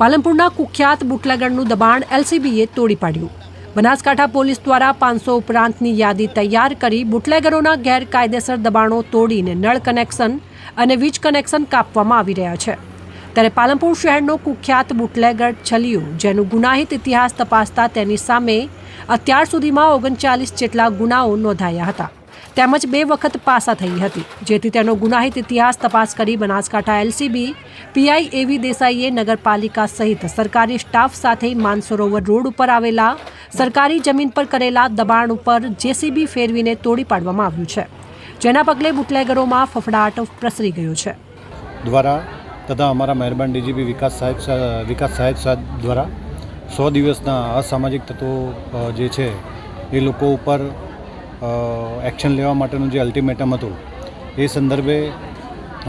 પાલનપુરના કુખ્યાત બુટલેગરનું દબાણ એલસીબીએ તોડી પાડ્યું. બનાસકાંઠા પોલીસ દ્વારા પાંચસો ઉપરાંતની યાદી તૈયાર કરી બુટલેગરોના ગેરકાયદેસર દબાણો તોડીને નળ કનેક્શન અને વીજ કનેક્શન કાપવામાં આવી રહ્યા છે. ત્યારે પાલનપુર શહેરનો કુખ્યાત બુટલેગર છલિયો, જેનું ગુનાહિત ઇતિહાસ તપાસતા તેની સામે અત્યાર સુધીમાં ઓગણચાલીસ જેટલા ગુનાઓ નોંધાયા હતા. તેમજ બે વખત પાસા થઈ હતી, જેથી તેનો ગુનાહિત ઇતિહાસ તપાસ કરી બનાસકાંઠા એલસીબી, પીઆઈ એવી દેસાઈએ નગરપાલિકા સહિત સરકારી સ્ટાફ સાથે માનસરોવર રોડ ઉપર આવેલા, સરકારી જમીન પર કરેલા દબાણ ઉપર જેસીબી ફેરવીને તોડી પાડવામાં આવ્યું છે. જેના પગલે બુટલેગરોમાં ફફડાટ પ્રસરી ગયો છે. દ્વારા તથા અમારા મહેરબાન ડીજીપી વિકાસ સાહેબ વિકાસ સાહેબ દ્વારા સો દિવસના અસામાજિક તત્વો જે છે, એ લોકો ઉપર એક્શન લેવા માટેનું જે અલ્ટિમેટમ હતું, એ સંદર્ભે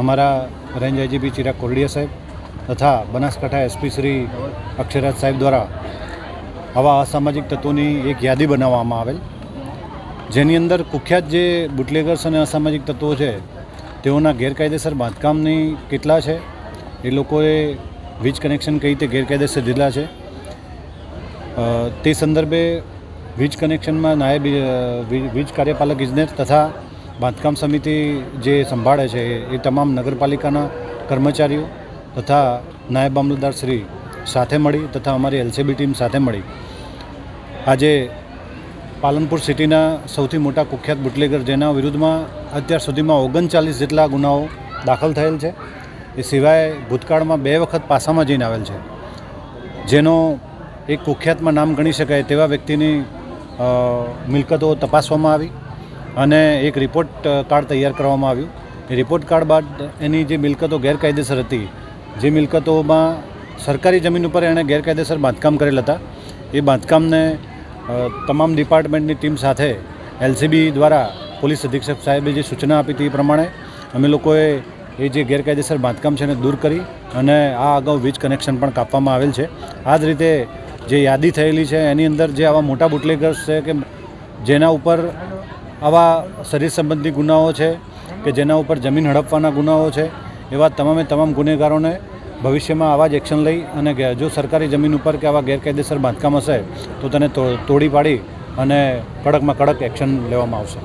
અમારા રેન્જ આઈજીપી ચિરાગ કોરડિયા સાહેબ તથા બનાસકાંઠા એસપી શ્રી અક્ષયરાજ સાહેબ દ્વારા આવા અસામાજિક તત્વોની એક યાદી બનાવવામાં આવેલ. જેની અંદર કુખ્યાત જે બુટલેગર્સ અને અસામાજિક તત્વો છે, તેઓના ગેરકાયદેસર બાંધકામની કેટલા છે, એ લોકોએ વીજ કનેક્શન કઈ રીતે ગેરકાયદેસર દીધેલા છે તે સંદર્ભે વીજ કનેક્શનમાં નાયબ વીજ કાર્યપાલક ઇજનેર તથા બાંધકામ સમિતિ જે સંભાળે છે એ તમામ નગરપાલિકાના કર્મચારીઓ તથા નાયબ મામલતદાર શ્રી સાથે મળી તથા અમારી એલસીબી ટીમ સાથે મળી. આજે પાલનપુર સિટીના સૌથી મોટા કુખ્યાત બુટલેગર જેના વિરુદ્ધમાં અત્યાર સુધીમાં ઓગણચાલીસ જેટલા ગુનાઓ દાખલ થયેલ છે. એ સિવાય ભૂતકાળમાં બે વખત પાસામાં જઈને આવેલ છે. જેનો એક કુખ્યાતમાં નામ ગણી શકાય તેવા વ્યક્તિની મિલકતો તપાસવામાં આવી અને એક રિપોર્ટ કાર્ડ તૈયાર કરવામાં આવ્યું. રિપોર્ટ કાર્ડ બાદ એની જે મિલકતો ગેરકાયદેસર હતી, જે મિલકતોમાં સરકારી જમીન ઉપર એણે ગેરકાયદેસર બાંધકામ કરેલ હતા, એ બાંધકામને તમામ ડિપાર્ટમેન્ટની ટીમ સાથે એલસીબી દ્વારા પોલીસ અધિક્ષક સાહેબે જે સૂચના આપી હતી એ પ્રમાણે અમે લોકોએ એ જે ગેરકાયદેસર બાંધકામ છે એને દૂર કરી અને આ અગાઉ વીજ કનેક્શન પણ કાપવામાં આવેલ છે. આ જ રીતે જે યાદી થયેલી છે, એની અંદર જે આવા મોટા બુટલેગર્સ છે કે જેના ઉપર આવા શરીર સંબંધી ગુનાઓ છે કે જેના ઉપર જમીન હડપવાના ગુનાઓ છે, એવા તમામે તમામ ગુનેગારોને ભવિષ્યમાં આવા જ એક્શન લઈ અને જો સરકારી જમીન ઉપર કે આવા ગેરકાયદેસર બાંધકામ હશે, તો તેને તોડી પાડી અને કડકમાં કડક એક્શન લેવામાં આવશે.